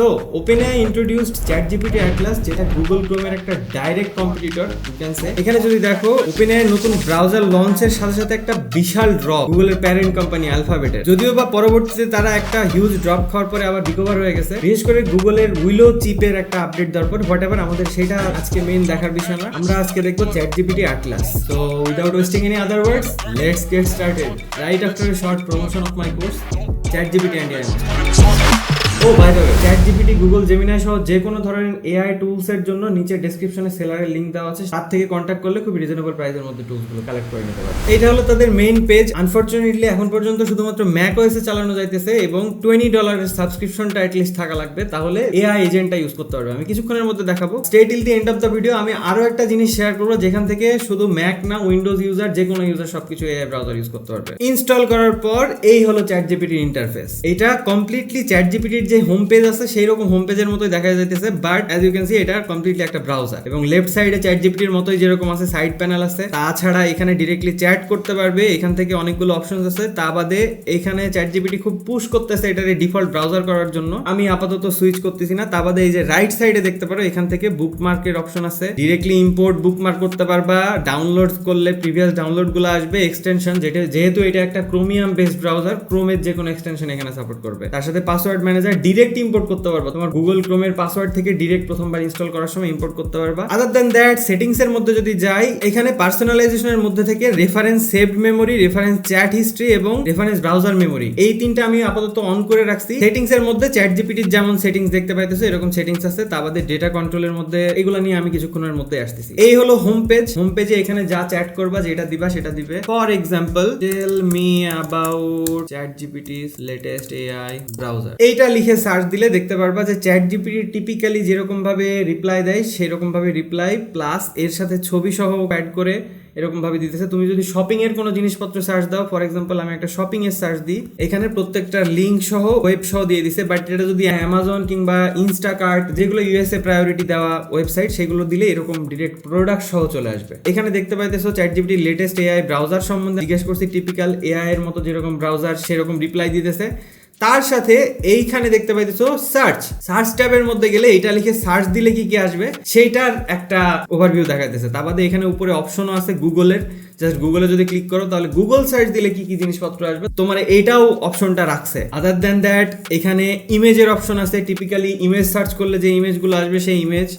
তো OpenAI introduced chat GPT Atlas যেটা Google ক্রোমের একটা direct competitor you can say এখানে যদি দেখো ওপেনআই নতুন ব্রাউজার লঞ্চের সাথে সাথে একটা বিশাল ড্রপ গুগলের প্যারেন্ট কোম্পানি অ্যালফাবেটের যদিও বা পরবর্তীতে তারা একটা হিউজ ড্রপ খাওয়ার পরে আবার রিকভার হয়ে গেছে। বিশেষ করে গুগলের উইলো চিপের একটা আপডেট দেওয়ার পর হোয়াট এভার আমাদের সেটা আজকে মেইন দেখার বিষয় না, আমরা আজকে দেখব চ্যাট জিপিটি অ্যাটলাস তো without wasting any other words let's get started right after short promotion of my course chat GPT and oh by the way chat GPT Google Gemini সহ যে কোনো ধরনের এআই টুলস এর জন্য নিচে ডেসক্রিপশনে সেলারের link দেওয়া আছে। তার থেকে কন্ট্যাক্ট করলে খুব রিজনেবল প্রাইসের মধ্যে টুলসগুলো কালেক্ট করে নিতে পারবে। এটা হলো তাদের মেইন পেজ আনফরচুনেটলি এখন পর্যন্ত শুধুমাত্র ম্যাক ওএসে চালানো যাইতেছে এবং টোয়েন্টি ডলারের সাবস্ক্রিপশনটা অ্যাটলিস্ট থাকা লাগবে। তাহলে এআই এজেন্টটা ইউজ করতে পারবে। আমি কিছুক্ষণের মধ্যে দেখাবো। Stay till the end of the video আমি আরও একটা জিনিস শেয়ার করব। যেখান থেকে শুধু ম্যাক না উইন্ডোজ ইউজার যে কোনো ইউজার সবকিছু এআই ব্রাউজার ইউজ করতে পারবে। ইনস্টল করার পর এই হলো চ্যাট জিপিটির ইন্টারফেস এটা কমপ্লিটলি চ্যাট জিপিটির যে হোম পেজ আছে সেই রকম হোম পেজের মতোই দেখা যাইতেছে but as you can see এটা কমপ্লিটলি একটা ব্রাউজার এবং লেফট সাইডে চ্যাট জিপিটির মতোই যেরকম আছে সাইড প্যানেল আছে। তাছাড়া এখানে ডিরেক্টলি চ্যাট করতে পারবে, এখান থেকে অনেকগুলো অপশন আছে। তা বাদে এখানে চ্যাট জিপিটি খুব পুশ করতেছে এটার ডিফল্ট ব্রাউজার করার জন্য। আমি আপাতত সুইচ করতেছি না, তা বাদে এই যে রাইট সাইডে দেখতে পারো, এখান থেকে বুকমার্কের অপশন আছে। ডিরেক্টলি ইম্পোর্ট বুক মার্ক করতে পারবা ডাউনলোড করলে প্রিভিয়াস ডাউনলোডগুলো আসবে এক্সটেনশন যেটা যেহেতু এটা একটা ক্রোমিয়াম বেসড ব্রাউজার ক্রোমের যে কোনো এক্সটেনশন এখানে সাপোর্ট করবে। তার সাথে পাসওয়ার্ড ম্যানেজার ডিরেক্ট ইম্পোর্ট করতে পারবা। তোমার গুগল ক্রোমের পাসওয়ার্ড থেকে ডিরেক্ট প্রথমবার ইনস্টল করার সময় ইম্পোর্ট করতে পারবা। আদার দেন দ্যাট সেটিংস এর মধ্যে যদি যাই, এখানে পার্সোনালাইজেশনের মধ্যে থেকে reference saved memory reference chat history এবং রেফারেন্স ব্রাউজার মেমোরি এই তিনটা আমি আপাতত অন করে রাখছি। সেটিংস এর মধ্যে চ্যাট জিপিটির যেমন সেটিংস দেখতে পাইতেছো, এরকম সেটিংস আছে। তা বাদে ডেটা কন্ট্রোলের মধ্যে এগুলো নিয়ে আমি কিছুক্ষণের মধ্যে আসতেছি। এই হলো হোম পেজ হোম পেজে এখানে যা চ্যাট করবা, যেটা দিবা, সেটা দিবে। For example tell me about ChatGPT's latest AI browser এইটা লিখে সার্চ দিলে দেখতে পারবা যে চ্যাট জিপিটি টিপিক্যালি যেরকমভাবে রিপ্লাই দেয়, সেরকমভাবে রিপ্লাই প্লাস এর সাথে ছবি সহ অ্যাড করে এরকমভাবে দিতেছে। তুমি যদি শপিংয়ের কোনো জিনিসপত্র সার্চ দাও ফর এক্সাম্পল আমি একটা শপিংয়ের সার্চ দিই, এখানে প্রত্যেকটা লিঙ্ক সহ ওয়েব সহ দিয়ে দিছে বাট এটা যদি অ্যামাজন কিংবা ইনস্টাকার্ট যেগুলো ইউএসএ প্রায়োরিটি দেওয়া ওয়েবসাইট সেগুলো দিলে এরকম ডিরেক্ট প্রোডাক্ট সহ চলে আসবে। এখানে দেখতে পাইতেছো chat GPT latest AI browser সম্বন্ধে জিজ্ঞেস করছি টিপিক্যাল এআই এর মতো যেরকম ব্রাউজার সেরকম রিপ্লাই দিতেছে। তার সাথে এইখানে দেখতে পাইতেছো সার্চ সার্চ ট্যাবের মধ্যে গেলে এটা লিখে সার্চ দিলে কি কি আসবে? সেইটার একটা ওভারভিউ দেখাইতেছে। তা বাদে এখানে উপরে অপশনও আছে গুগলের জাস্ট গুগলে যদি ক্লিক করো, তাহলে গুগল সার্চ দিলে কি কি জিনিসপত্র আসবে? তোমার এইটাও অপশনটা রাখছে। আদার দেন দ্যাট এখানে ইমেজের অপশন আছে। টিপিক্যালি ইমেজ সার্চ করলে যে ইমেজগুলো আসবে, সেই ইমেজ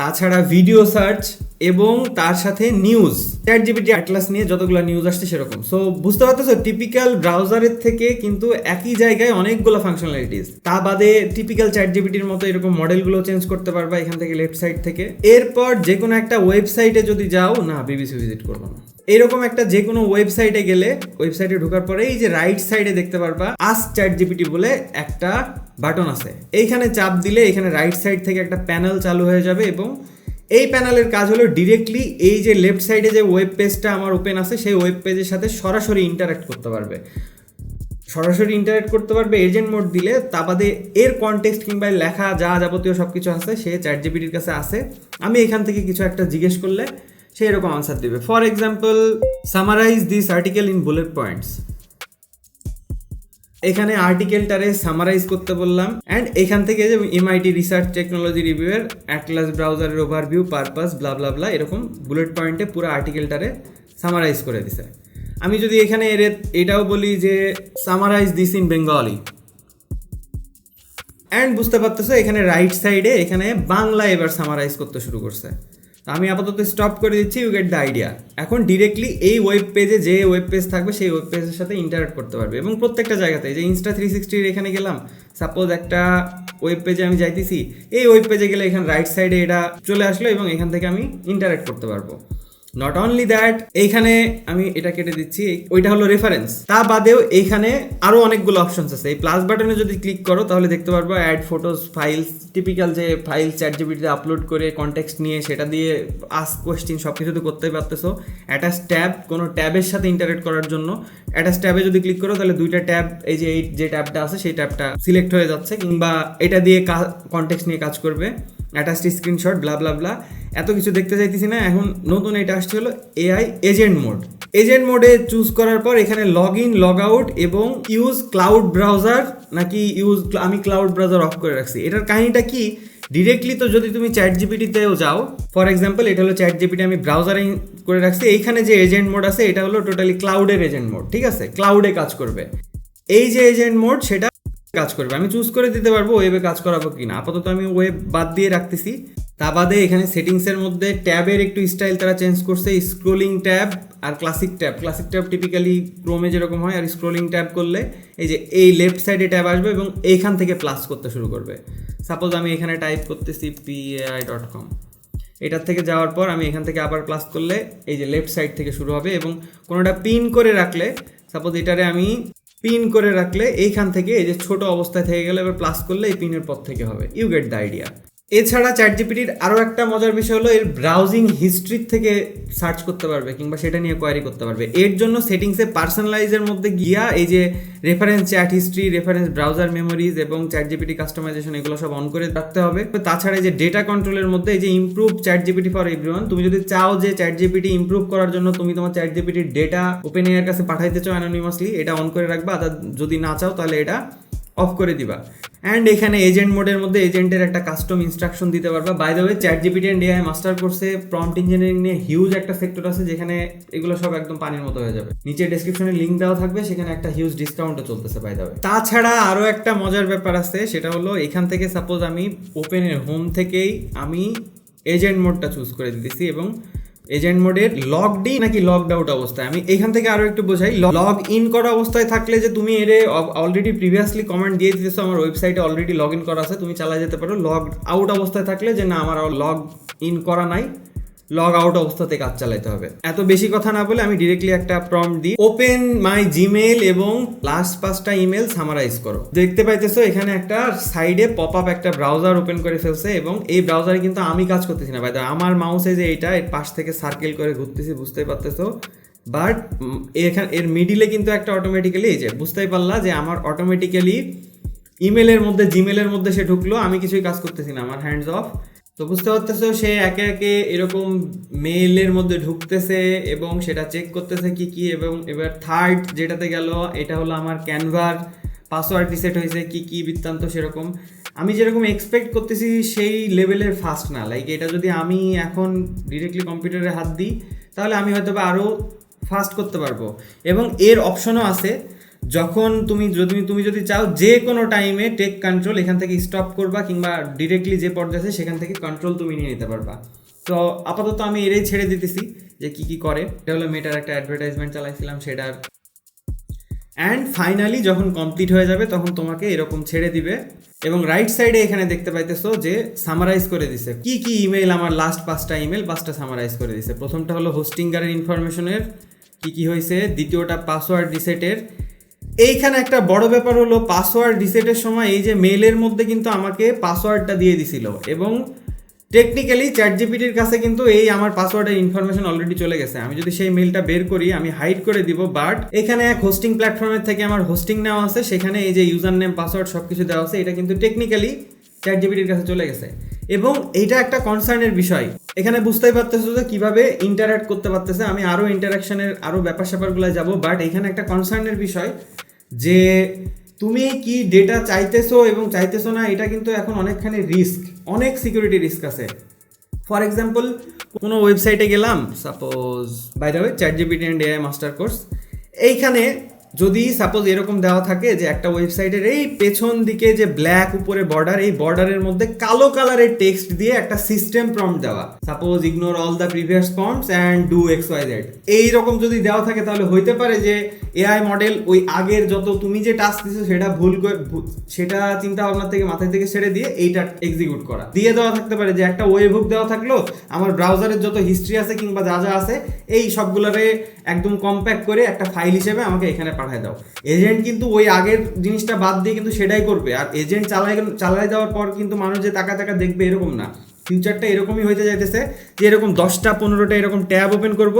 তাছাড়া ভিডিও সার্চ এবং তার সাথে নিউজ চ্যাট জিপিটি অ্যাটলাস নিয়ে যতগুলো নিউজ আসছে সেরকম। সো বুঝতে পারতেছো টিপিক্যাল ব্রাউজারের থেকে কিন্তু একই জায়গায় অনেকগুলো ফাংশনালিটিস তা বাদে টিপিক্যাল চ্যাট জিপিটির মতো এরকম মডেলগুলো চেঞ্জ করতে পারবা এখান থেকে লেফট সাইড থেকে। এরপর যে কোনো একটা ওয়েবসাইটে যদি যাও, না বিবিসি ভিজিট করব না। এরকম একটা যে কোনো ওয়েবসাইটে গেলে ওয়েবসাইটে ঢোকার পরে এই যে রাইট সাইডে দেখতে পারবা আস চ্যাট জিপিটি বলে একটা বাটন আছে। এইখানে চাপ দিলে এখানে রাইট সাইড থেকে একটা প্যানেল চালু হয়ে যাবে এবং এই প্যানেলের কাজ হলো ডিরেক্টলি এই যে লেফট সাইডে যে ওয়েব পেজটা আমার ওপেন আছে, সেই ওয়েব পেজের সাথে সরাসরি ইন্টারাক্ট করতে পারবে। সরাসরি ইন্টারাক্ট করতে পারবে এজেন্ট মোড দিলে তা বাদে এর কনটেক্সট কিংবা লেখা যা যাবতীয় সব কিছু আছে, সে চ্যাট জিপিটির কাছে আছে আমি এখান থেকে কিছু একটা জিজ্ঞেস করলে সে এরকম আনসার দিবে। For example summarise this article in bullet points এখানে আর্টিকেলটারে সামারাইজ করতে বললাম অ্যান্ড এখান থেকে যে এমআইটি রিসার্চ টেকনোলজি রিভিউয়ের Atlas ব্রাউজারের overview purpose blah blah blah এরকম বুলেট পয়েন্টে পুরো আর্টিকেলটারে সামারাইজ করে দিছে। আমি যদি এখানে এর এটাও বলি যে summarise this in Bengali and বুঝতে পারতেছো, এখানে রাইট সাইডে এখানে বাংলা এবার সামারাইজ করতে শুরু করছে। আমি আপাতত স্টপ করে দিচ্ছি ইউ গেট দ্য আইডিয়া এখন ডিরেক্টলি এই ওয়েব পেজে যে ওয়েব পেজ থাকবে, সেই ওয়েব পেজের সাথে ইন্টারাক্ট করতে পারবে। এবং প্রত্যেকটা জায়গাতে যে ইনস্টা থ্রি সিক্সটির এখানে গেলাম সাপোজ একটা ওয়েব পেজে আমি যাইতেছি, এই ওয়েব পেজে গেলে এখানে রাইট সাইডে এটা চলে আসলো এবং এখান থেকে আমি ইন্টারাক্ট করতে পারব। নট অনলি দ্যাট এইখানে আমি এটা কেটে দিচ্ছি ওইটা হলো রেফারেন্স তা বাদেও এইখানে আরও অনেকগুলো অপশনস আছে। এই প্লাস বাটনে যদি ক্লিক করো, তাহলে দেখতে পারব অ্যাড ফটোস ফাইলস টিপিক্যাল যে ফাইল চ্যাট জিবিটিতে আপলোড করে কন্টেক্সট নিয়ে সেটা দিয়ে আস কোয়েশ্চিন সব কিছু তো করতেই পারতেছো। অ্যাটাচ ট্যাব কোনো ট্যাবের সাথে ইন্টারেক্ট করার জন্য। অ্যাটাচ ট্যাবে যদি ক্লিক করো, তাহলে দুইটা ট্যাব এই যে এই যে ট্যাবটা আছে, সেই ট্যাবটা সিলেক্ট হয়ে যাচ্ছে, কিংবা এটা দিয়ে কন্টেক্সট নিয়ে কাজ করবে। Attached screenshot blah blah blah এত কিছু দেখতে চাইতেছি না। এখন নতুন এটা আসছে হলো এআই এজেন্ট মোড এজেন্ট মোডে চুজ করার পর এখানে লগ ইন লগ আউট এবং ইউজ ক্লাউড ব্রাউজার নাকি ইউজ আমি ক্লাউড ব্রাউজার অফ করে রাখছি। এটার কাহিনীটা কি? ডিরেক্টলি তো যদি তুমি চ্যাট জিপিটিতেও যাও ফর এক্সাম্পল এটা হলো চ্যাট জিপিটি আমি ব্রাউজারে করে রাখছি। এইখানে যে এজেন্ট মোড আছে, এটা হলো টোটালি ক্লাউডের এজেন্ট মোড ঠিক আছে? ক্লাউডে কাজ করবে। এই যে এজেন্ট মোড সেটা কাজ করবে। আমি চুজ করে দিতে পারব ওয়েবে কাজ করাবো কি না আপাতত আমি ওয়েব বাদ দিয়ে রাখতেছি। তা বাদে এখানে সেটিংসের মধ্যে ট্যাবের একটু স্টাইল তারা চেঞ্জ করছে। স্ক্রোলিং ট্যাব আর classic tab. Classic tab typically ক্রোমে যেরকম হয়, আর স্ক্রোলিং ট্যাব করলে এই যে এই লেফট সাইডে ট্যাব আসবে এবং এইখান থেকে প্লাস করতে শুরু করবে। সাপোজ আমি এখানে টাইপ করতেছি পিএআই ডট কম এটার থেকে যাওয়ার পর আমি এখান থেকে আবার প্লাস করলে এই যে লেফট সাইড থেকে শুরু হবে এবং কোনোটা পিন করে রাখলে সাপোজ এটারে আমি পিন করে রাখলে এইখান থেকে এই যে ছোট অবস্থায় থেকে গেলে এবার প্লাস করলে এই পিনের পর থেকে হবে। ইউ গেট দ্য আইডিয়া এছাড়া চ্যাট জিপিটির আরও একটা মজার বিষয় হলো এর ব্রাউজিং হিস্ট্রি থেকে সার্চ করতে পারবে কিংবা সেটা নিয়ে কোয়ারি করতে পারবে। এর জন্য সেটিংসে পার্সোনালাইজের মধ্যে গিয়া এই যে reference chat history reference browser memories এবং চ্যাট জিপিটি কাস্টমাইজেশন এগুলো সব অন করে রাখতে হবে। তাছাড়া যে ডেটা কন্ট্রোলের মধ্যে এই যে improve chat GPT for everyone তুমি যদি চাও যে চ্যাট জিপিটি ইম্প্রুভ করার জন্য তুমি তোমার চ্যাট জিপিটির ডেটা ওপেন এর কাছে পাঠাইতে চাও অ্যানোনিমাসলি এটা অন করে রাখবা। আর যদি না চাও তাহলে এটা অফ করে দিবা। অ্যান্ড এখানে এজেন্ট মোডের মধ্যে এজেন্টের একটা কাস্টম ইনস্ট্রাকশন দিতে পারবা। By the way chat GPT and AI master কোর্সে প্রম্পট ইঞ্জিনিয়ারিং নিয়ে হিউজ একটা সেক্টর আছে, যেখানে এগুলো সব একদম পানির মতো হয়ে যাবে। নিচে ডেসক্রিপশনে লিঙ্ক দেওয়া থাকবে, সেখানে একটা হিউজ ডিসকাউন্টও চলতেছে বাই দ্য ওয়ে তাছাড়া আরও একটা মজার ব্যাপার আছে, সেটা হলো এখান থেকে সাপোজ আমি ওপেনের হোম থেকেই আমি এজেন্ট মোডটা চুজ করে দিতেছি এবং এজেন্ট মোডের লগড ইন নাকি লগড আউট অবস্থায়? আমি এখান থেকে আরও একটু বোঝাই। লগ ইন করা অবস্থায় থাকলে যে তুমি এর অলরেডি প্রিভিয়াসলি কমেন্ট দিয়ে দিতেছো, আমার ওয়েবসাইটে অলরেডি লগ ইন করা আছে, তুমি চালা যেতে পারো। লগ আউট অবস্থায় থাকলে যে না, আমার লগ ইন করা নাই। লগ আউট অবস্থাতে কাজ চালাতে হবে। এত বেশি কথা না বলে আমি ডিরেক্টলি একটা প্রম্পট দিই। ওপেন মাই জিমেল এবং লাস্ট পাঁচটা ইমেল সামারাইজ করো। দেখতে পাইতেছো এখানে একটা সাইডে পপ আপ একটা ব্রাউজার ওপেন করে ফেলছে এবং এই ব্রাউজারে কিন্তু আমি কাজ করতেছি না। ভাই আমার মাউসে যে এটা, এর পাশ থেকে সার্কেল করে ঘুরতেছি, বুঝতেই পারতেছো? বাট এখানে, এর মিডিলে কিন্তু একটা অটোমেটিক্যালি এই যে, বুঝতেই পারলা যে আমার অটোমেটিক্যালি ইমেলের মধ্যে জিমেলের মধ্যে সে ঢুকলো, আমি কিছুই কাজ করতেছি না। আমার হ্যান্ডস অফ তো বুঝতে পারতেছো, সে একে একে এরকম মেইলের মধ্যে ঢুকতেছে এবং সেটা চেক করতেছে কি কি এবং এবার থার্ড যেটাতে গেল, এটা হলো আমার ক্যানভার পাসওয়ার্ড রিসেট হয়েছে, কি কি বৃত্তান্ত সেরকম। আমি যেরকম এক্সপেক্ট করতেছি সেই লেভেলের ফাস্ট না লাইক এটা যদি আমি এখন ডিরেক্টলি কম্পিউটারে হাত দিই, তাহলে আমি হয়তো বা আরও ফাস্ট করতে পারব। এবং এর অপশনও আছে যখন তুমি যদি তুমি যদি চাও যে কোনো টাইমে টেক কন্ট্রোল এখান থেকে স্টপ করবা কিংবা ডিরেক্টলি যে পর্যায়ে আছে, সেখান থেকে কন্ট্রোল তুমি নিয়ে নিতে পারবা। তো আপাতত আমি এটাই ছেড়ে দিতেছি যে কি কি করে। এটা হলো মেটার একটা অ্যাডভার্টাইজমেন্ট চালাইছিলাম, সেটার। অ্যান্ড ফাইনালি যখন কমপ্লিট হয়ে যাবে, তখন তোমাকে এরকম ছেড়ে দিবে। এবং রাইট সাইডে এখানে দেখতে পাইতেছো যে সামারাইজ করে দিছে। কি কি ইমেল আমার লাস্ট পাঁচটা ইমেল পাঁচটা সামারাইজ করে দিছে। প্রথমটা হলো হোস্টিঙ্গারের ইনফরমেশনের কি কি হয়েছে দ্বিতীয়টা পাসওয়ার্ড রিসেটের এইখানে একটা বড় ব্যাপার হলো পাসওয়ার্ড রিসেটের সময় এই যে মেলের মধ্যে কিন্তু আমাকে পাসওয়ার্ডটা দিয়ে দিছিল এবং টেকনিক্যালি চ্যাট জিপিটির কাছে কিন্তু এই আমার পাসওয়ার্ডের ইনফরমেশন অলরেডি চলে গেছে। আমি যদি সেই মেলটা বের করি, আমি হাইড করে দিব বাট এখানে এক হোস্টিং প্ল্যাটফর্মের থেকে আমার হোস্টিং নেওয়া আছে, সেখানে এই যে ইউজার নেম পাসওয়ার্ড সব কিছু দেওয়া আছে, এটা কিন্তু টেকনিক্যালি চ্যাট জিপিটির কাছে চলে গেছে। এবং এইটা একটা কনসার্নের বিষয়। এখানে বুঝতেই পারতেছো যে কীভাবে ইন্টারাক্ট করতে পারতেছে। আমি আরও ইন্টারাকশনের আরও ব্যাপার স্যাপারগুলো যাব বাট এখানে একটা কনসার্নের বিষয়। যে তুমি কি ডেটা চাইতেছো এবং চাইতেছো না, এটা কিন্তু এখন অনেকখানি রিস্ক অনেক সিকিউরিটি রিস্ক আছে। ফর এক্সাম্পল কোনো ওয়েবসাইটে গেলাম সাপোজ বাইরে chat GPT and AI master course এইখানে যদি সাপোজ এরকম দেওয়া থাকে যে একটা ওয়েবসাইটের এই পেছন দিকে যে ব্ল্যাক উপরে বর্ডার এই বর্ডারের মধ্যে কালো কালারের টেক্সট দিয়ে একটা সিস্টেম প্রম্পট দেওয়া। Suppose ignore all the previous forms and do X Y Z এইরকম যদি দেওয়া থাকে তাহলে হইতে পারে যে এআই মডেল ওই আগের যত তুমি যে টাস্ক দিছো সেটা ভুল করে সেটা চিন্তা ভাবনা থেকে মাথায় থেকে ছেড়ে দিয়ে এইটা এক্সিকিউট করা। দিয়ে দেওয়া থাকতে পারে যে একটা ওয়েব হুক দেওয়া থাকল, আমার ব্রাউজারের যত হিস্ট্রি আছে কিংবা যা যা আছে, এই সবগুলোরে একদম কম্প্যাক্ট করে একটা ফাইল হিসেবে আমাকে এখানে পাঠিয়ে দাও। এজেন্ট কিন্তু ওই আগের জিনিসটা বাদ দিয়ে কিন্তু সেটাই করবে। আর এজেন্ট চালাই চালাই দেওয়ার পর কিন্তু মানুষ যে টাকা টাকা দেখবে এরকম না। ফিউচারটা এরকমই হইতে যাইতেছে যে এরকম দশটা, পনেরোটা এরকম ট্যাব ওপেন করব।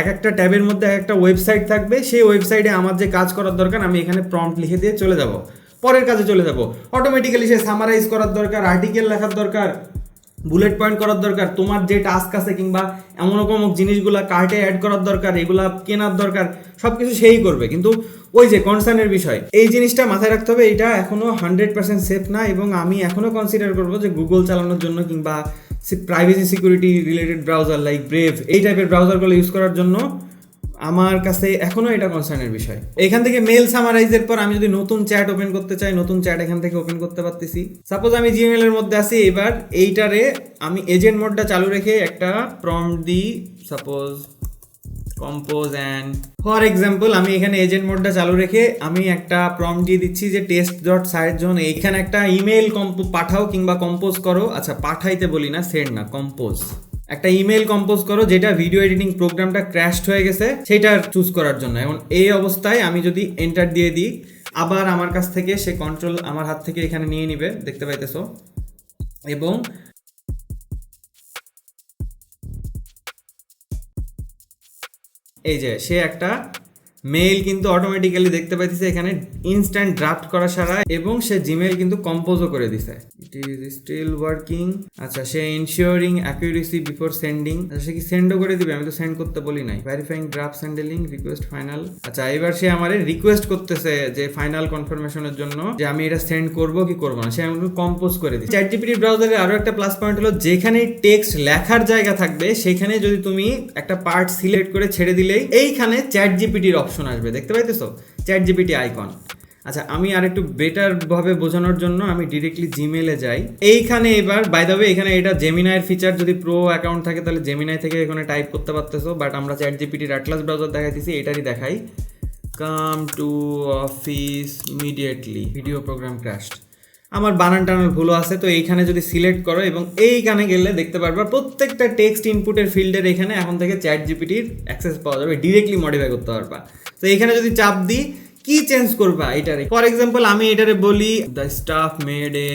এক একটা ট্যাবের মধ্যে এক একটা ওয়েবসাইট থাকবে। সেই ওয়েবসাইটে আমার যে কাজ করার দরকার, আমি এখানে প্রম্পট লিখে দিয়ে চলে যাব। পরের কাজে চলে যাব। অটোমেটিক্যালি সে সামারাইজ করার দরকার আর্টিকেল লেখার দরকার বুলেট পয়েন্ট করার দরকার, তোমার যে টাস্ক আছে কিংবা এমন রকম জিনিসগুলো কার্টে অ্যাড করার দরকার, এগুলা কেনার দরকার সব কিছু সেই করবে। কিন্তু ওই যে কনসার্নের বিষয়, এই জিনিসটা মাথায় রাখতে হবে, এটা এখনও হান্ড্রেড পার্সেন্ট সেফ না এবং আমি এখনও কনসিডার করব যে গুগল চালানোর জন্য কিংবা privacy security related browser like Brave এই টাইপের ব্রাউজারগুলো ইউজ করার জন্য আমার কাছে এখনও এটা কনসার্নের বিষয়। এখান থেকে মেল সামারাইজের পর আমি যদি নতুন চ্যাট ওপেন করতে চাই, নতুন চ্যাট এখান থেকে ওপেন করতে পারতেছি। সাপোজ আমি জিমেল এর মধ্যে আছি, এবার এইটারে আমি এজেন্ট মোডটা চালু রেখে একটা প্রম্পট দিই। Suppose compose and for example আমি এখানে এজেন্ট মোডটা চালু রেখে আমি একটা প্রম্পট দিয়ে দিচ্ছি যে টেস্ট ডট সাইট জোন এইখানে একটা ইমেল কম্পো পাঠাও কিংবা কম্পোজ করো। আচ্ছা পাঠাইতে বলি না সেন্ড না কম্পোজ একটা ইমেল কম্পোজ করো যেটা ভিডিও এডিটিং প্রোগ্রামটা ক্র্যাশড হয়ে গেছে, সেটা চুজ করার জন্য। এখন এই অবস্থায় আমি যদি এন্টার দিয়ে দিই, আবার আমার কাছ থেকে সে কন্ট্রোল আমার হাত থেকে এখানে নিয়ে নিবে, দেখতে পাইতেছো? এবং এই যে, সে একটা মেইল কিন্তু অটোমেটিক্যালি দেখতে পাইতেছে, এখানে ইনস্ট্যান্ট ড্রাফট করা সারা এবং সে জিমেইল কিন্তু কম্পোজও করে দিছে। ইট ইজ স্টিল ওয়ার্কিং আচ্ছা সে ইনশিওরিং অ্যাকুরেসি বিফোর সেন্ডিং সে কি সেন্ডও করে দিবে? আমি তো সেন্ড করতে বলি নাই। Verifying draft sending request final আচ্ছা এবার সে আমারে রিকোয়েস্ট করতেছে যে ফাইনাল কনফার্মেশনের জন্য যে আমি এটা সেন্ড করব কি করব না। সে আমাকে কম্পোজ করে দিচ্ছে চ্যাট জিপিটি ব্রাউজারে আরও একটা প্লাস পয়েন্ট হলো, যেখানে টেক্সট লেখার জায়গা থাকবে, সেখানে যদি তুমি একটা পার্ট সিলেক্ট করে ছেড়ে দিলেই, এইখানে চ্যাট জিপিটির অপশন আসবে, দেখতে পাইতেছো? Chat GPT icon. আচ্ছা আমি আর একটু বেটার ভাবে বোঝানোর জন্য আমি ডিরেক্টলি জিমেলে যাই। এইখানে এবার বাই দ্য এখানে এটা জেমিনাইয়ের ফিচার যদি প্রো অ্যাকাউন্ট থাকে, তাহলে জেমিনাই থেকে এখানে টাইপ করতে পারতেছো বাট আমরা চ্যাট জিপিটির অ্যাটলাস ব্রাউজার দেখাইতেছি, এটারই দেখাই। Come to office immediately video program crashed আমার বানান টানার ভুলও আছে, তো এইখানে যদি সিলেক্ট করো এবং এইখানে গেলে দেখতে পারবা প্রত্যেকটা টেক্সট ইনপুটের ফিল্ডের এখানে এখন থেকে চ্যাট জিপিটির অ্যাক্সেস পাওয়া যাবে ডিরেক্টলি মডিফাই করতে পারবা। তো এখানে যদি চাপ দিই, কি চেঞ্জ করবা এটারে ফর এক্সাম্পল আমি এটারে বলি the staff made a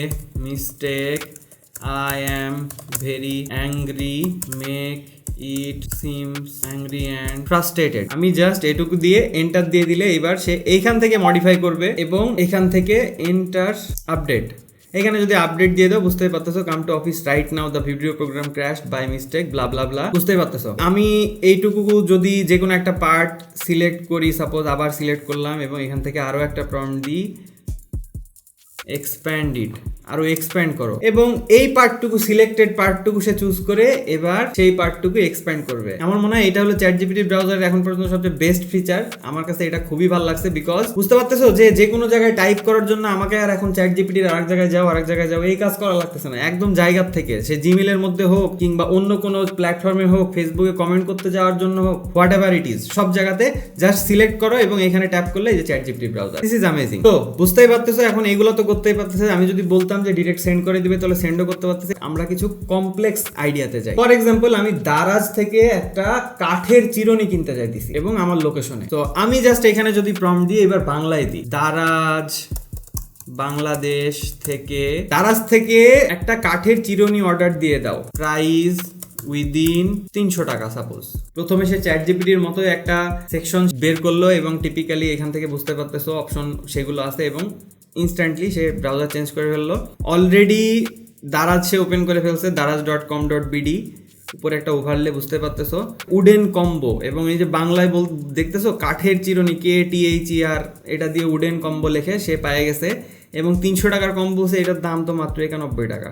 mistake I am very angry make it seems angry and frustrated আমি জাস্ট এটুকু দিয়ে এন্টার দিয়ে দিলে এবার সে এইখান থেকে মডিফাই করবে এবং এখান থেকে এন্টার আপডেট এখানে যদি আপডেট দিয়ে দাও বুঝতে পারতেছো come to office right now the video program crash by mistake blah blah blah বুঝতে পারতেছো। আমি এইটুকু যদি যে কোনো একটা পার্ট সিলেক্ট করি সাপোজ আবার সিলেক্ট করলাম এবং এখান থেকে আরও একটা প্রম্পট দিই এক্সপ্যান্ড ইট আরও এক্সপ্যান্ড করো। এবং এই পার্টটুকু সিলেক্টেড পার্টটুকু সে চুজ করে এবার সেই পার্টটুকু এক্সপ্যান্ড করবে। আমার মনে হয় এটা হলো চ্যাট জিপিটি ব্রাউজারের এখন পর্যন্ত সবচেয়ে বেস্ট ফিচার আমার কাছে এটা খুবই ভালো লাগছে বিকজ বুঝতে পারতেছো যে যে কোনো জায়গায় টাইপ করার জন্য আমাকে আর এখন চ্যাট জিপিটির আরেক জায়গায় যাও, আরেক জায়গায় যাও, এই কাজ করা লাগতেছে না। একদম জায়গার থেকে। সে জিমেলের মধ্যে হোক কিংবা অন্য কোনো প্ল্যাটফর্মে হোক ফেসবুকে কমেন্ট করতে যাওয়ার জন্য হোক হোয়াট এভার ইট ইজ সব জায়গাতে জাস্ট সিলেক্ট করো এবং এখানে ট্যাপ করলে যে chat GPT browser this is amazing তো বুঝতেই পারতেছো, এখন এগুলো তো করতেই পারতেছে, আমি যদি বলতাম যে ডিরেক্ট সেন্ড করে দিবে, তাহলে সেন্ডও করতে পারতেছে। আমরা কিছু কমপ্লেক্স আইডিয়াতে যাই। ফর এক্সাম্পল আমি দারাজ থেকে একটা কাঠের চিরনি কিনতে চাইতেছি এবং আমার লোকেশনে তো আমি জাস্ট এখানে যদি প্রম দিয়ে এবার বাংলায় দিই। দারাজ, বাংলাদেশ থেকে, দারাজ থেকে একটা কাঠের চিরুনি অর্ডার দিয়ে দাও। প্রাইস উইদিন তিনশো টাকা সাপোজ প্রথমে সে চ্যাট জিপিটির মতো একটা সেকশন বের করল এবং টিপিক্যালি এখান থেকে বুঝতে পারতেছো অপশন সেগুলো আছে এবং ইনস্ট্যান্টলি সে ব্রাউজার চেঞ্জ করে ফেলল। অলরেডি দারাজ সে ওপেন করে ফেলছে, Daraz dot com dot BD উপরে একটা ওভারলে বুঝতে পারতেছো? উডেন কম্বো এবং এই যে বাংলায় বল, দেখতেছো? কাঠের চিরুনি কে টি এইচ ই আর এটা দিয়ে উডেন কম্বো লেখে সে পায়ে গেছে এবং তিনশো টাকার কম্বো সে এটার দাম তো মাত্র একানব্বই টাকা।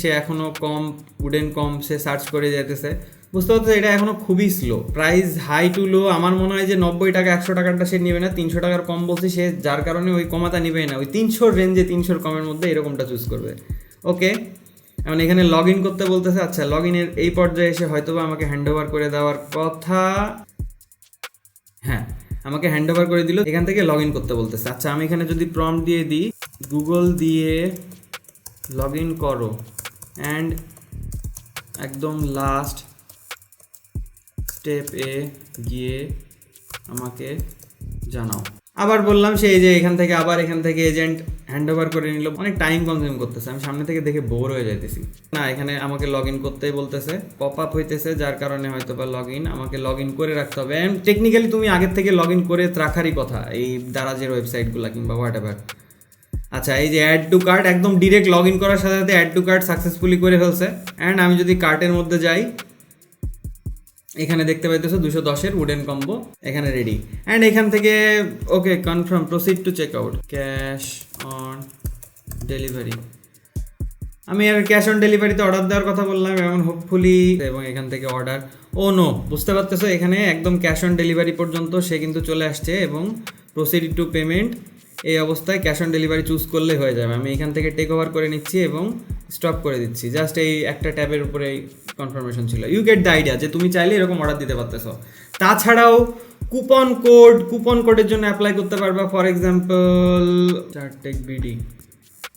সে এখনও কম উডেন কম সে সার্চ করে যেতেছে বুঝতে পারছ, এটা এখনও খুবই slow price high to low আমার মনে হয় যে নব্বই টাকা, একশো টাকারটা সে নেবে না, তিনশো টাকার কম বলছে সে, যার কারণে ওই কমাতা নেবে না। ওই তিনশোর রেঞ্জে তিনশোর কমের মধ্যে এরকমটা চুজ করবে। ওকে এখন এখানে লগ ইন করতে বলতেছে আচ্ছা লগ ইনের এই পর্যায়ে এসে হয়তোবা আমাকে হ্যান্ড ওভার করে দেওয়ার কথা। হ্যাঁ আমাকে হ্যান্ড ওভার করে দিল, এখান থেকে লগ ইন করতে বলতেছে। আচ্ছা আমি এখানে যদি প্রম দিয়ে দিই গুগল দিয়ে লগ ইন করো। অ্যান্ড একদম লাস্ট স্টেপ এ গিয়ে আমাকে জানাও। আবার বললাম সেই যে এখান থেকে আবার এখান থেকে এজেন্ট হ্যান্ড ওভার করে নিল। অনেক টাইম কনজিউম করতেছে। আমি সামনে থেকে দেখে বোর হয়ে যাইতেছি। না, এখানে আমাকে লগ ইন করতেই বলতেছে। পপ আপ হইতেছে, যার কারণে হয়তো বা লগ ইন আমাকে লগ ইন করে রাখতে হবে। অ্যান্ড টেকনিক্যালি তুমি আগের থেকে লগ ইন করে রাখারই কথা, এই দারাজের ওয়েবসাইটগুলো কিংবা হোয়াট এভার আচ্ছা এই যে অ্যাড টু কার্ট একদম ডিরেক্ট লগ ইন করার সাথে সাথে অ্যাড টু কার্ট সাকসেসফুলি করে ফেলছে। অ্যান্ড আমি যদি কার্টের মধ্যে যাই এখানে দেখতে পাইতেছো দুশো দশের উডেন কম্বো এখানে রেডি অ্যান্ড এখান থেকে okay confirm proceed to check out cash on delivery আমি আর ক্যাশ অন ডেলিভারিতে অর্ডার দেওয়ার কথা বললাম এবং হোপফুলি এবং এখান থেকে অর্ডার ও নো বুঝতে পারতেছো, এখানে একদম ক্যাশ অন ডেলিভারি পর্যন্ত সে কিন্তু চলে আসছে এবং প্রসিড টু পেমেন্ট এই অবস্থায় ক্যাশ অন ডেলিভারি চুজ করলে হয়ে যাবে। আমি এখান থেকে টেক ওভার করে নিচ্ছি এবং স্টপ করে দিচ্ছি। জাস্ট এই একটা ট্যাবের উপরে কনফার্মেশন ছিল। ইউ গেট দ্য আইডিয়া যে তুমি চাইলে এরকম অর্ডার দিতে পারতেছ। তাছাড়াও কুপন কোড কুপন কোডের জন্য অ্যাপ্লাই করতে পারবা। For example Startech BD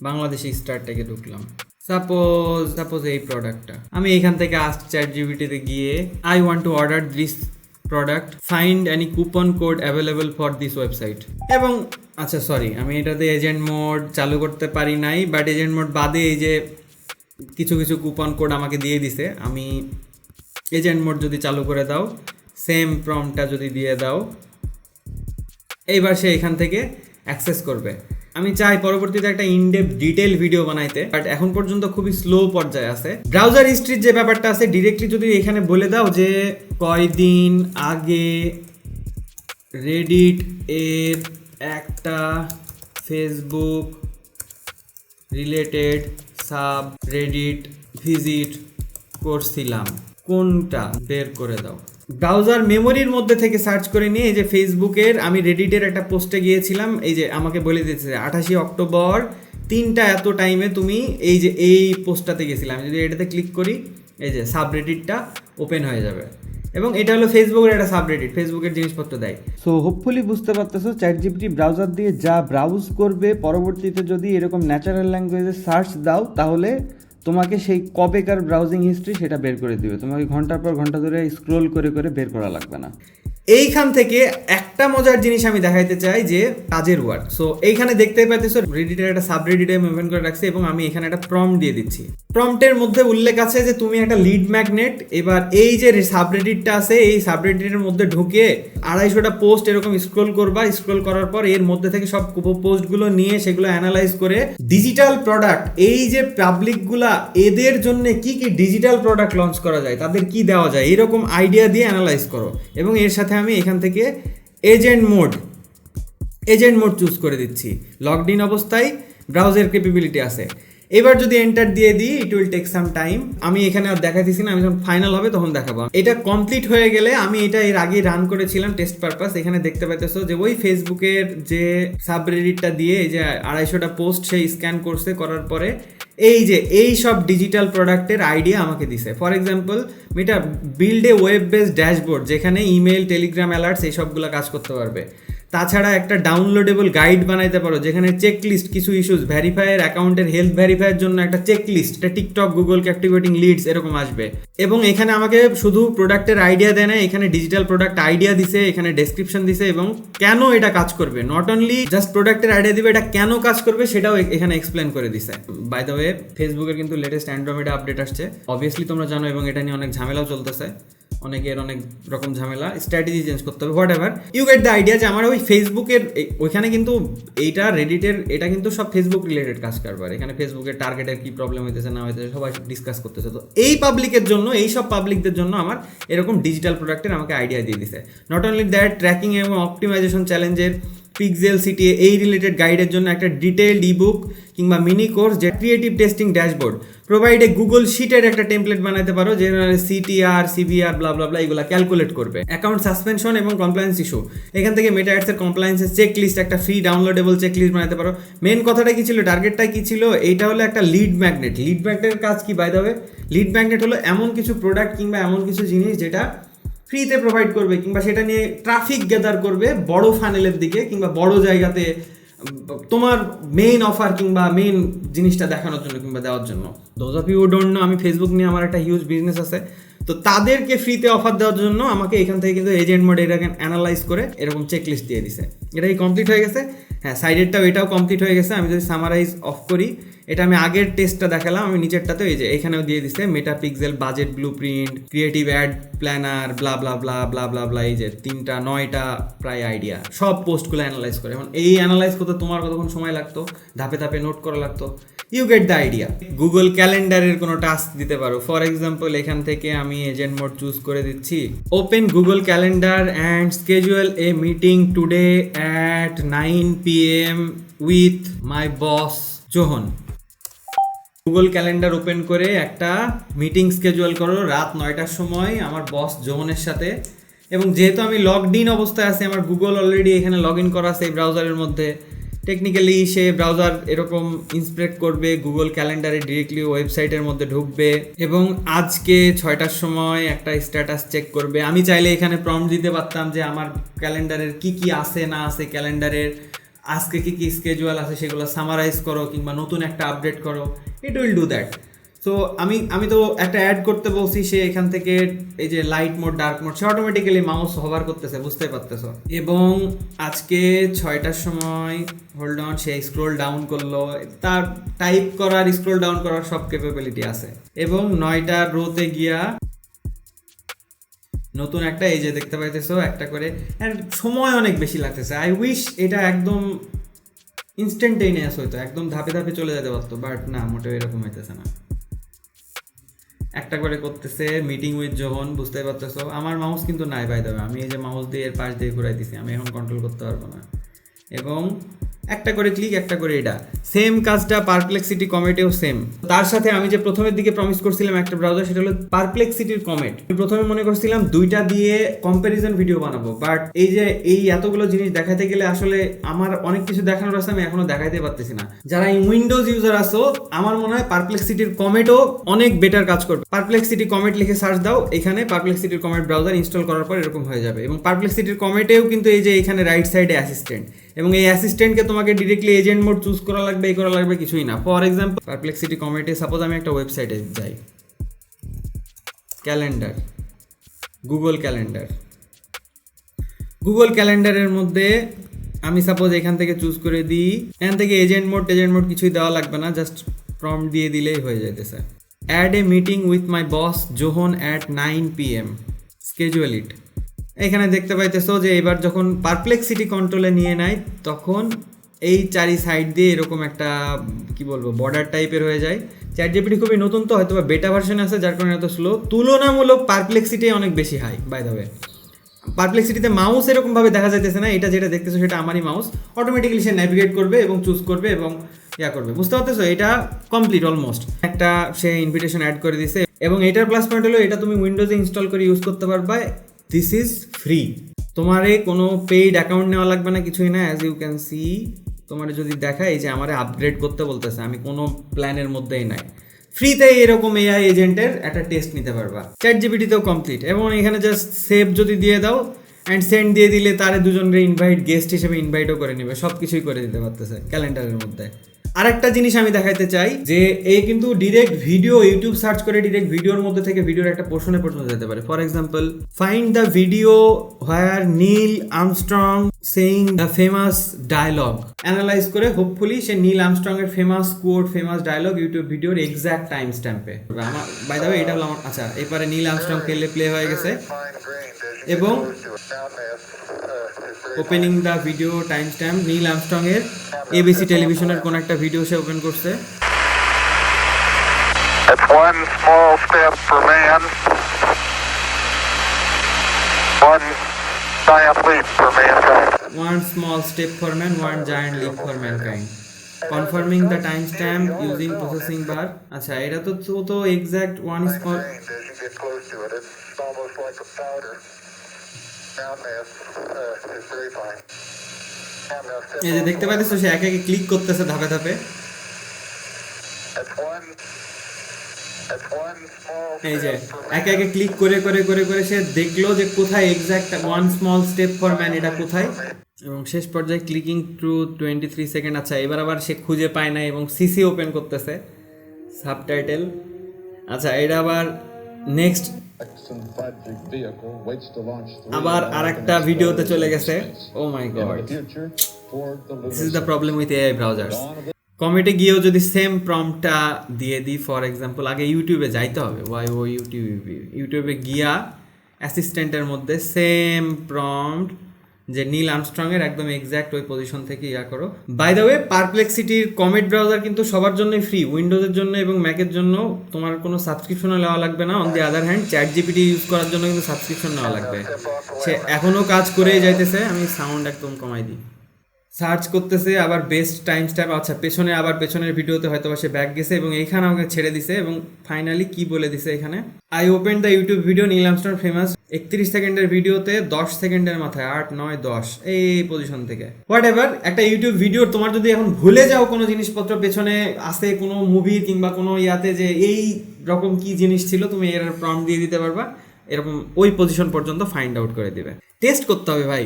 Bangladeshi স্টারটেকে ঢুকলাম। সাপোজ সাপোজ এই প্রোডাক্টটা আমি এখান থেকে আস্ক চ্যাট জিবিটিতে গিয়ে I want to order this product find any coupon code available for this website এবং আচ্ছা সরি আমি এটাতে এজেন্ট মোড চালু করতে পারি নাই বাট এজেন্ট মোড বাদে এই যে কিছু কিছু কুপন কোড আমাকে দিয়ে দিছে, আমি এজেন্ট মোড যদি চালু করে দাও সেম প্রমটা যদি দিয়ে দাও, এইবার সে এখান থেকে অ্যাক্সেস করবে। আমি চাই পরবর্তীতে একটা ইনডেপ ডিটেল ভিডিও বানাইতে বাট এখন পর্যন্ত খুবই স্লো পর্যায়ে আছে। ব্রাউজার হিস্ট্রির যে ব্যাপারটা আছে ডিরেক্টলি যদি এখানে বলে দাও যে কয়দিন আগে রেডিট এর একটা Facebook related subreddit visit করছিলাম। কোনটা? বের করে দাও। ব্রাউজার মেমোরির মধ্যে থেকে সার্চ করে নিয়ে এই যে ফেসবুকের আমি রেডিটের একটা পোস্টে গিয়েছিলাম, এই যে আমাকে বলে দিতেছে আঠাশি অক্টোবর তিনটা এত টাইমে তুমি এই যে এই পোস্টটাতে গেছিলাম যদি এটাতে ক্লিক করি, এই যে সাবরেডিটটা ওপেন হয়ে যাবে। এবং এটা হলো ফেসবুকের একটা সাবরেডিট ফেসবুকের জিনিসপত্র দেয়। সো হোপফুলি বুঝতে পারতেছো চ্যাট জিপিটি ব্রাউজার দিয়ে যা ব্রাউজ করবে, পরবর্তীতে যদি এরকম ন্যাচারাল ল্যাঙ্গুয়েজে সার্চ দাও, তাহলে তোমাকে সেই কবেকার ব্রাউজিং হিস্ট্রি সেটা বের করে দিবে। তোমাকে ঘণ্টার পর ঘণ্টা ধরে স্ক্রোল করে করে বের করা লাগবে না। এইখান থেকে একটা মজার জিনিস আমি দেখাইতে চাই যে কাজের ওয়ার্ড সো এইখানে দেখতে পাইতেছো রেডিটের একটা সাব সাবরেডিটে মুভমেন্ট করে রাখছি এবং আমি এখানে একটা প্রম দিয়ে দিচ্ছি। প্রম্পটের মধ্যে উল্লেখ আছে যে তুমি একটা লিড ম্যাগনেট এবার এই যে সাবরেডিটটা আছে, এই সাবরেডিটের মধ্যে ঢুকে আড়াইশোটা পোস্ট এরকম স্ক্রোল করবা। স্ক্রোল করার পর এর মধ্যে থেকে সব পোস্টগুলো নিয়ে সেগুলো অ্যানালাইজ করে ডিজিটাল প্রোডাক্ট এই যে পাবলিকগুলা এদের জন্য কি কি ডিজিটাল প্রোডাক্ট লঞ্চ করা যায়, তাদের কি দেওয়া যায়, এরকম আইডিয়া দিয়ে অ্যানালাইজ করো। এবং এর সাথে আমি এখান থেকে agent mode agent mode choose করে দিচ্ছি। লগড ইন অবস্থায় ব্রাউজার ক্যাপাবিলিটি আছে। এবার যদি এন্টার দিয়ে দিই it will take some time আমি এখানে আর দেখাইতেছি না, আমি যখন ফাইনাল হবে তখন দেখাবো। এটা কমপ্লিট হয়ে গেলে আমি এটা এর আগে রান করেছিলাম টেস্ট পারপাস এখানে দেখতে পাইতেছো যে ওই ফেসবুকের যে সাবরেডিটটা দিয়ে এই যে আড়াইশোটা পোস্ট সেই স্ক্যান করছে করার পরে এই যে, এই সব ডিজিটাল প্রোডাক্টের আইডিয়া আমাকে দিছে। ফর এক্সাম্পল এটা build a web based dashboard যেখানে ইমেল টেলিগ্রাম অ্যালার্টস এই সবগুলো কাজ করতে পারবে। তাছাড়া একটা ডাউনলোডেবল গাইড বানাইতে পারো, যেখানে চেক লিস্ট কিছু ইস্যুস ভ্যারিফায়ার অ্যাকাউন্টের হেলথ ভ্যারিফাইয়ের জন্য একটা চেক লিস্ট এটা টিকটক গুগল ক্যাপটিভেটিং লিডস এরকম আসবে। এবং এখানে আমাকে শুধু প্রোডাক্টের আইডিয়া দেয় না, এখানে ডিজিটাল প্রোডাক্ট আইডিয়া দিছে, এখানে ডেসক্রিপশন দিছে, এবং কেন এটা কাজ করবে? নট অনলি জাস্ট প্রোডাক্টের আইডিয়া দিবে, এটা কেন কাজ করবে সেটাও এখানে এক্সপ্লেন করে দিছে। বাই দ্য ওয়ে ফেসবুকের কিন্তু লেটেস্ট অ্যান্ড্রয়েড আপডেট আসছে। অবভিয়াসলি তোমরা জানো, এবং এটা নিয়ে অনেক ঝামেলাও চলতেছে। অনেকের অনেক রকম ঝামেলা স্ট্র্যাটেজি চেঞ্জ করতে হবে whatever you get the idea যে আমার ওই ফেসবুকের ওইখানে কিন্তু এইটা রেডিটের এটা কিন্তু সব ফেসবুক রিলেটেড কাজ কারবার। এখানে ফেসবুকের টার্গেটের কি প্রবলেম হইতেছে, না হইতেছে, সবাই ডিসকাস করতেছে। তো এই পাবলিকের জন্য, এই সব পাবলিকদের জন্য আমার এরকম ডিজিটাল প্রোডাক্টের আমাকে আইডিয়া দিয়ে দিছে। নট অনলি দ্যাট ট্র্যাকিং এবং অপটিমাইজেশন চ্যালেঞ্জের পিক্সেল সিটি এই রিলেটেড গাইডের জন্য একটা ডিটেলড ইবুক কিংবা মিনি কোর্স যে ক্রিয়েটিভ টেস্টিং ড্যাশবোর্ড প্রোভাইডে গুগল শিটের একটা টেমপ্লেট বানাতে পারো যে সিটিআর সিভিআর ব্লা ব্লা এগুলো ক্যালকুলেট করবে। অ্যাকাউন্ট সাসপেনশন এবং কমপ্লায়েন্স ইস্যু এখান থেকে মেটা অ্যাডসের কমপ্লায়েন্সের চেক লিস্ট একটা ফ্রি ডাউনলোডেবল চেক লিস্ট বানাতে পারো। মেন কথাটা কি ছিল টার্গেটটা কি ছিল? এইটা হলো একটা লিড ম্যাগনেট লিড ম্যাগনেটের কাজ কি বাই দেবে লিড ম্যাগনেট হলো এমন কিছু প্রোডাক্ট কিংবা এমন কিছু জিনিস যেটা ফ্রিতে প্রোভাইড করবে, কিংবা সেটা নিয়ে ট্রাফিক গ্যাদার করবে বড় ফানেলের দিকে কিংবা বড় জায়গাতে তোমার মেইন অফার কিংবা মেইন জিনিসটা দেখানোর জন্য কিংবা দেওয়ার জন্য। Those of you don't know আমি ফেসবুক নিয়ে আমার একটা হিউজ বিজনেস আছে। তো তাদেরকে ফ্রিতে অফার দেওয়ার জন্য আমাকে এখান থেকে কিন্তু এজেন্ট মোড এটাকে অ্যানালাইজ করে এরকম চেকলিস্ট দিয়ে দিছে। এটাই কমপ্লিট হয়ে গেছে। হ্যাঁ সাইডেরটাও এটাও কমপ্লিট হয়ে গেছে। আমি যদি সামারাইজ অফ করি, এটা আমি আগের টেস্টটা দেখালাম। আমি নিচেরটাতে এই যে এখানেও দিয়ে দিছে Meta pixel budget blueprint creative ad planner blah blah blah blah blah blah এই যে তিনটা, নয়টা প্রায় আইডিয়া সব পোস্টগুলো অ্যানালাইজ করে। এখন এই অ্যানালাইজ করতে তোমার কতক্ষণ সময় লাগতো? ধাপে ধাপে নোট করা লাগতো। You get the idea Google ক্যালেন্ডারের কোনো টাস্ক দিতে পারো। ফর এক্সাম্পল এখান থেকে আমি এজেন্ট মোড চুজ করে দিচ্ছি। Open Google Calendar and schedule a meeting today at nine P M with my boss John Google Calendar open করে একটা মিটিং স্কেজুয়াল করো রাত নয়টার সময় আমার বস জোহনের সাথে। এবং যেহেতু আমি লগড ইন অবস্থায় আছি, আমার গুগল অলরেডি এখানে লগ ইন করা আছে এই ব্রাউজারের মধ্যে। টেকনিক্যালি সে ব্রাউজার এরকম ইন্সপেক্ট করবে গুগল ক্যালেন্ডারে ডিরেক্টলি ওয়েবসাইটের মধ্যে ঢুকবে এবং আজকে ছয়টার সময় একটা স্ট্যাটাস চেক করবে। আমি চাইলে এখানে প্রম দিতে পারতাম যে আমার ক্যালেন্ডারের কি কি আছে, না আছে ক্যালেন্ডারের আজকে কী কী স্কেজুয়াল আছে সেগুলো সামারাইজ করো কিংবা নতুন একটা আপডেট করো। It will do that so আমি আমি তো একটা অ্যাড করতে বলছি, সে এখান থেকে এই যে লাইট মোড ডার্ক মোড সে অটোমেটিক্যালি মাউস হভার করতেছে বুঝতে পারতেছো। এবং আজকে ছয়টার সময় হোল্ড অন সে স্ক্রোল ডাউন করল। তার টাইপ করার স্ক্রোল ডাউন করার সব ক্যাপাবিলিটি আছে। এবং নয়টার রোতে গিয়া নতুন একটা, এই যে দেখতে পাইতেছো, একটা করে সময় অনেক বেশি লাগতেছে। আই উইশ এটা একদম ইনস্ট্যান্টেনিয়াস হইতো, একদম ধাপে ধাপে চলে যেতে পারতো বাট না, মোটেও এরকম হইতেছে না। একটা করে করতেছে মিটিং উইথ জোহন বুঝতে পারতেছো। আমার মাউস কিন্তু নাই বাই দেবে আমি এই যে মাউস দিয়ে এর পাশ দিয়ে ঘুরাই দিছি, আমি এখন কন্ট্রোল করতে পারব না। এবং একটা করে ক্লিক একটা করে এটা। সেম কাজটা পারপ্লেক্সিটি কমেটেও সেম তার সাথে আমি যে প্রথমের দিকে প্রমিস করছিলাম একটা ব্রাউজার সেটা হলো পারপ্লেক্সিটির কমেট আমি প্রথমে মনে করছিলাম দুইটা দিয়ে কম্প্যারিজন ভিডিও বানাবো বাট এই যে এই এতগুলো জিনিস দেখাতে গেলে আসলে আমার অনেক কিছু দেখানোর আছে আমি এখনও দেখাইতে পারতেছি না। যারা এই উইন্ডোজ ইউজার আছো, আমার মনে হয় পারপ্লেক্সিটির কমেটও অনেক বেটার কাজ করবে। পারপ্লেক্সিটি কমেট লিখে সার্চ দাও, এখানে পারপ্লেক্সিটির কমেট ব্রাউজার ইনস্টল করার পর এরকম হয়ে যাবে। এবং পারপ্লেক্সিটির কমেটেও কিন্তু এই যে এখানে রাইট সাইডে অ্যাসিস্ট্যান্ট এবং এই অ্যাসিস্ট্যান্টকে তোমাকে ডিরেক্টলি এজেন্ট মোড চুজ করা লাগবে এই করা লাগবে, কিছুই না। ফর এক্সাম্পল পারপ্লেক্সিটি কমেটে সাপোজ আমি একটা ওয়েবসাইটে যাই। ক্যালেন্ডার গুগল ক্যালেন্ডার গুগল ক্যালেন্ডারের মধ্যে আমি সাপোজ এখান থেকে চুজ করে দিই। এখান থেকে এজেন্ট মোড এজেন্ট মোড কিছুই দেওয়া লাগবে না জাস্ট ফর্ম দিয়ে দিলেই হয়ে যাইতেছে। Add a meeting with my boss John at nine P M schedule it এখানে দেখতে পাইতেছো যে এবার যখন পারপ্লেক্সিটি কন্ট্রোলে নিয়ে নেয় তখন এই চারি সাইড দিয়ে এরকম একটা, কি বলব বর্ডার টাইপের হয়ে যায়। চ্যাট জিপিটি খুবই নতুন তো হয়তো বা বেটা ভার্সন আছে, যার কারণে এত স্লো তুলনামূলক পারপ্লেক্সিটি অনেক বেশি হাই বাই দ্য ওয়ে পারপ্লেক্সিটিতে মাউস এরকমভাবে দেখা যাইতেছে না, এটা যেটা দেখতেছো সেটা আমারই মাউস অটোমেটিক্যালি সে ন্যাভিগেট করবে এবং চুজ করবে এবং ইয়া করবে। বুঝতে পারতেছো? এটা কমপ্লিট অলমোস্ট একটা সে ইনভিটেশন অ্যাড করে দিছে। এবং এটার প্লাস পয়েন্ট হলো, এটা তুমি উইন্ডোজে ইনস্টল করে ইউজ করতে পারবা। দিস ইজ ফ্রি তোমারে কোনো পেইড অ্যাকাউন্ট নেওয়া লাগবে না কিছুই না অ্যাজ ইউ ক্যান সি তোমার যদি দেখায় যে আমারে আপগ্রেড করতে বলতেছে, আমি কোনো প্ল্যানের মধ্যেই নাই। ফ্রিতে এরকম এআই এজেন্টের একটা টেস্ট নিতে পারবা। চ্যাট জিপিটিতেও কমপ্লিট এবং এখানে জাস্ট সেভ যদি দিয়ে দাও অ্যান্ড সেন্ড দিয়ে দিলে তারে দুজনকে ইনভাইট গেস্ট হিসেবে ইনভাইটও করে নেবে সব কিছুই করে দিতে পারতেছে ক্যালেন্ডারের মধ্যে। আরেকটা জিনিস আমি দেখাইতে চাই যে এই কিন্তু ডিরেক্ট ভিডিও ইউটিউব সার্চ করে ডিরেক্ট ভিডিওর মধ্যে থেকে ভিডিওর একটা পোর্শনে পর্যন্ত যেতে পারে। For example find the video where Neil Armstrong saying the famous dialogue analyze করে হোপফুলি সে নীল আর্মস্ট্রং এর famous code famous dialogue YouTube ভিডিওর এক্সাক্ট টাইম স্ট্যাম্পে আমার বাই দ্য এটা হলো আমার আচ্ছা এবারে নীল আমস্ট্রং পেলে প্লে হয়ে গেছে। এবং opening the video timestamp Neil Armstrong এর এবিসি টেলিভিশনের কোন একটা ভিডিও সে ওপেন করছে। One small step for man one giant leap for mankind confirming the timestamp using processing bar আচ্ছা এটা তো তো এক্স্যাক্ট ওয়ান স্মল এই যে দেখতে পাচ্ছ, সে একে একে ক্লিক করতেছে ধাপে ধাপে। এই যে, একে একে ক্লিক করে করে করে করে সে দেখল যে কোথায় exact one small step for man এটা কোথায়। এবং শেষ পর্যায়ে clicking to twenty three second আচ্ছা এবার আবার সে খুঁজে পায় না এবং সিসি ওপেন করতেছে সাবটাইটেল আচ্ছা এটা আবার নেক্সট আবার আরেকটা ভিডিওতে চলে গেছে। ও my God this is the problem with AI browsers কমেন্টে গিয়েও যদি সেম প্রম্পটটা দিয়ে দিই ফর এক্সাম্পল আগে ইউটিউবে যাইতে হবে। ওয়াই ও ইউটিউবে ইউটিউবে গিয়া অ্যাসিস্ট্যান্টের মধ্যে সেম প্রম্পট যে নীল আর্মস্ট্রং এর একদম এক্স্যাক্ট ওই পজিশন থেকে ইয়া করো। বাই দ্য ওয়ে পারপ্লেক্সিটির কমেট ব্রাউজার কিন্তু সবার জন্যই ফ্রি উইন্ডোজের জন্য এবং ম্যাকের জন্য তোমার কোনো সাবস্ক্রিপশনও নেওয়া লাগবে না। On the other hand chat GPT use করার জন্য কিন্তু সাবস্ক্রিপশন নেওয়া লাগবে। সে এখনও কাজ করেই যাইতেছে। আমি সাউন্ড একদম কমাই দিই। সার্চ করতেছে, আবার বেস্ট টাইম স্ট্যাপ আচ্ছা পেছনে আবার পেছনের ভিডিওতে হয়তো সে ব্যাক গেছে এবং এইখানে আমাকে ছেড়ে দিছে এবং ফাইনালি কি বলে দিছে এখানে? I open the YouTube video Neil Armstrong famous একত্রিশ সেকেন্ডের ভিডিওতে দশ সেকেন্ডের মাথায়, আট, নয়, দশ, এই পজিশন থেকে। হোয়াট এভার একটা ইউটিউব ভিডিও তোমার যদি এখন ভুলে যাও কোনো জিনিসপত্র পেছনে আসে কোনো মুভি কিংবা কোনো ইয়াতে যে এই রকম কি জিনিস ছিল, তুমি এর প্রম দিয়ে দিতে পারবা। এরকম ওই পজিশন পর্যন্ত ফাইন্ড আউট করে দিবে। টেস্ট করতে হবে ভাই।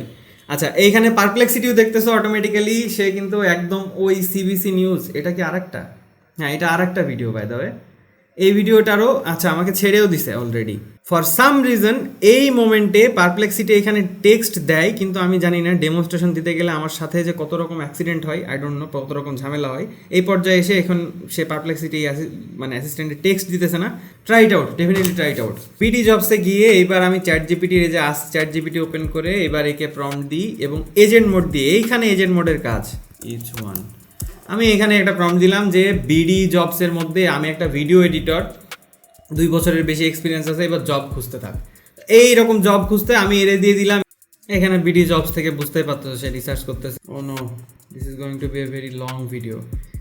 আচ্ছা এইখানে পারপ্লেক্সিটিও দেখতেছো অটোমেটিক্যালি সে কিন্তু একদম ওই সিবিসি নিউজ এটা কি আরেকটা? হ্যাঁ এটা আরেকটা ভিডিও বাই দ্য এই ভিডিওটারও আচ্ছা আমাকে ছেড়েও দিছে অলরেডি ফর সাম রিজন এই মোমেন্টে পারপ্লেক্সিটি এখানে টেক্সট দেয়, কিন্তু আমি জানি না ডেমনস্ট্রেশন দিতে গেলে আমার সাথে যে কত রকম অ্যাক্সিডেন্ট হয় আই ডোন্ট নো কত রকম ঝামেলা হয়। এই পর্যায়ে এসে এখন সে পারপ্লেক্সিটি মানে অ্যাসিস্ট্যান্টে টেক্সট দিতেছে না। Try it out definitely try it out PD জবসে গিয়ে এইবার আমি চ্যাট জিপিটির যে আস চ্যাট জিপিটি ওপেন করে এবার একে প্রম দিই এবং এজেন্ট মোড দিই। এইখানে এজেন্ট মোডের কাজ। ইচ ওয়ান আমি এখানে একটা প্রম দিলাম যে বিডি জবসের মধ্যে আমি একটা ভিডিও এডিটর দুই বছরের বেশি এক্সপিরিয়েন্স আছে, এবার জব খুঁজতে থাক। এই রকম জব খুঁজতে আমি এড়ে দিয়ে দিলাম। এখানে বিডি জবস থেকে বুঝতেই পারতো সে রিসার্চ করতেছে। ও no this is going to be a very long video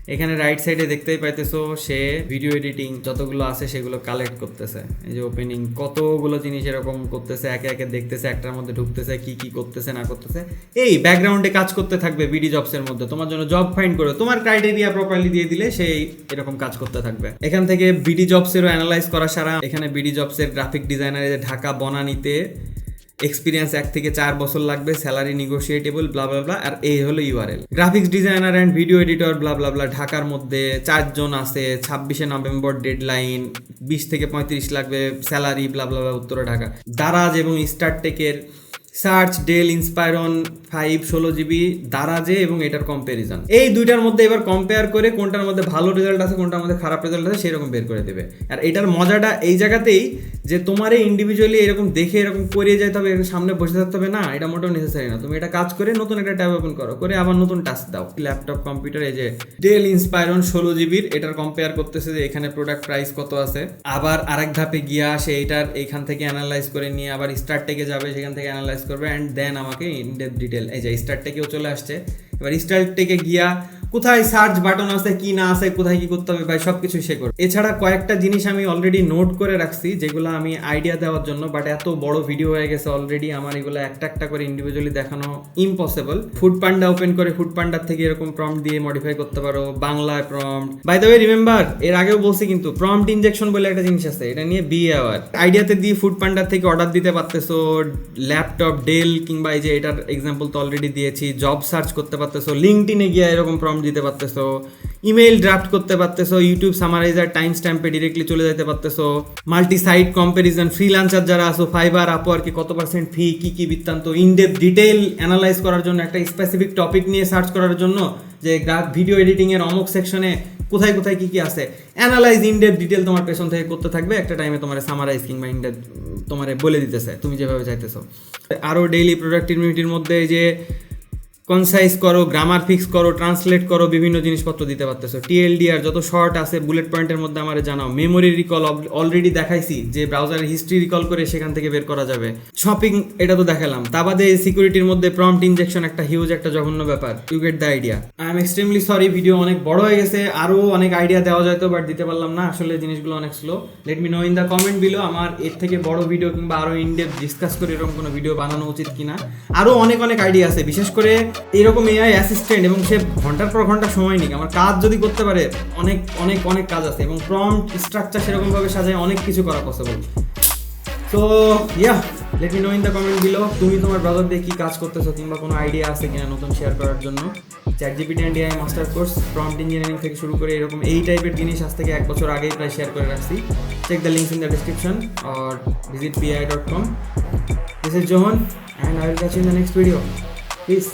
এখানে রাইট সাইডে দেখতেই পাইতেছো, সে ভিডিও এডিটিং যতগুলো আছে সেগুলো কালেক্ট করতেছে। এই যে ওপেনিং কতগুলো জিনিস এরকম করতেছে, একে একে দেখতেছে, একটার মধ্যে ঢুকতেছে, কি কি করতেছে, না করতেছে। এই ব্যাকগ্রাউন্ডে কাজ করতে থাকবে বিডি জবসের মধ্যে। তোমার জন্য জব ফাইন্ড করে, তোমার ক্রাইটেরিয়া প্রপারলি দিয়ে দিলে সেই এরকম কাজ করতে থাকবে। এখান থেকে বিডি জবস জবসেরও অ্যানালাইজ করা সারা। এখানে বিডি জবস জবসের গ্রাফিক ডিজাইনারে ঢাকা, বনানিতে এক্সপিরিয়েন্স এক থেকে চার বছর লাগবে salary negotiable blah blah blah আর এই হলো URL graphics designer and video editor blah blah blah ঢাকার মধ্যে চারজন আছে, ছাব্বিশে নভেম্বর ডেডলাইন বিশ থেকে পঁয়ত্রিশ লাগবে স্যালারি ব্লা ব্লা ব্লা উত্তরে ঢাকা। দারাজ এবং স্টারটেকের সার্চ, ডেল ইন্সপায়রন ফাইভ, ষোলো জিবি, দারাজে এবং এটার কম্প্যারিজন এই দুইটার মধ্যে এবার কম্পেয়ার করে কোনটার মধ্যে ভালো রেজাল্ট আছে, কোনটার মধ্যে খারাপ রেজাল্ট আছে, সেরকম বের করে দেবে। আর এটার মজাটা এই জায়গাতেই যে তোমার এই ইন্ডিভিজুয়ালি এরকম দেখে, এরকম করিয়ে যেতে হবে সামনে বসে থাকতে হবে, না, এটা মোটেও নেসেসারি না। তুমি এটা কাজ করে নতুন একটা ট্যাব ওপেন করো, করে আবার নতুন টাস্ক দাও। ল্যাপটপ কম্পিউটার এই যে ডেল ইন্সপায়রন ষোলো জিবির এটার কম্পেয়ার করতেছে যে এখানে প্রোডাক্ট প্রাইস কত আছে। আবার আরেক ধাপে গিয়া সে এটার এইখান থেকে অ্যানালাইজ করে নিয়ে আবার স্টার্ট টেকে যাবে, সেখান থেকে অ্যানালাইজ করবে অ্যান্ড দেন আমাকে ইনডেপ ডিটেল এই যে স্টার্ট টেকেও চলে আসছে। এবার স্টার্ট টেকে গিয়া কোথায় সার্চ বাটন আছে, কি না আছে, কোথায় কি করতে হবে, ভাই সব কিছুই সে করে এছাড়া কয়েকটা জিনিস আমি অলরেডি নোট করে রাখছি, যেগুলো আমি আইডিয়া দেওয়ার জন্য বাট এত বড় ভিডিও হয়ে গেছে অলরেডি আমার এগুলো একটা একটা করে ইন্ডিভিজুয়ালি দেখানো ইম্পসিবল ফুড পান্ডা ওপেন করে ফুড পান্ডার থেকে এরকম প্রম্পট দিয়ে মডিফাই করতে পারো, বাংলায় prompt by the way remember এর আগেও বলছি কিন্তু প্রম্পট ইনজেকশন বলে একটা জিনিস আছে, এটা নিয়ে বি আওয়ার আইডিয়াতে দিয়ে ফুড পান্ডার থেকে অর্ডার দিতে পারতেছো ল্যাপটপ ডেল কিংবা এই যে এটার এক্সাম্পল তো অলরেডি দিয়েছি জব সার্চ করতে পারতেছো লিঙ্কটিনে গিয়ে এরকম প্রম্পট দিতে পারতেছো ইমেইল ড্রাফট করতে পারতেছো ইউটিউব সামারাইজার টাইম স্ট্যাম্পে ডিরেক্টলি চলে যেতে পারতেছো মাল্টি সাইট কম্পারিজন ফ্রিলান্সার যারা আছো ফাইবার আপো আর কি কত পার্সেন্ট ফি কি কি বৃত্তান্ত ইনডেপ ডিটেল অ্যানালাইজ করার জন্য, একটা স্পেসিফিক টপিক নিয়ে সার্চ করার জন্য, যে ভিডিও এডিটিং এর অমুক সেকশনে কোথায় কোথায় কি কি আছে অ্যানালাইজ ইনডেপ ডিটেল তোমার পেছন থেকে করতে থাকবে, একটা টাইমে তোমার সামারাইজ কিংবা ইনডেপ তোমার বলে দিতেছে, তুমি যেভাবে চাইতেছো। আরও ডেইলি প্রোডাক্টিভিটির মধ্যে যে কনসাইজ করো গ্রামার ফিক্স করো ট্রান্সলেট করো, বিভিন্ন জিনিসপত্র দিতে পারতেছো। টিএলডিআর যত শর্ট আছে বুলেট পয়েন্টের মধ্যে আমার জানাও। মেমোরি রিকল অলরেডি দেখাইছি, যে ব্রাউজারের হিস্ট্রি রিকল করে সেখান থেকে বের করা যাবে। শপিং এটা তো দেখালাম। তা বাদে সিকিউরিটির মধ্যে প্রম্পট ইনজেকশন একটা হিউজ একটা জঘন্য ব্যাপার। You get the idea I am extremely sorry video অনেক বড় হয়ে গেছে। আরও অনেক আইডিয়া দেওয়া যেত বাট দিতে পারলাম না। আসলে জিনিসগুলো অনেক slow let me know in the comment below আমার এর থেকে বড় ভিডিও কিংবা আরও ইনডেপ ডিসকাস করে এরকম কোনো ভিডিও বানানো উচিত কিনা। আরও অনেক অনেক আইডিয়া আছে। বিশেষ করে এরকম এআই অ্যাসিস্ট্যান্ট এবং সে ঘণ্টার পর ঘণ্টা সময় নিক। আমার কাজ যদি করতে পারে, অনেক অনেক অনেক কাজ আছে এবং প্রম্পট স্ট্রাকচার সেরকমভাবে সাজায়, অনেক কিছু করা পসিবল তো yeah let me know in the comment below তুমি তোমার ব্রাউজার দিয়ে কি কাজ করতেছো, কিংবা কোনো আইডিয়া আছে কিনা নতুন শেয়ার করার জন্য? ChatGPT and AI master course prompt engineering থেকে শুরু করে এরকম এই টাইপের জিনিস আজ থেকে এক বছর আগেই প্রায় শেয়ার করে রাখছি। Check the links in the description or visit PI dot com this is John and I will catch in the next video please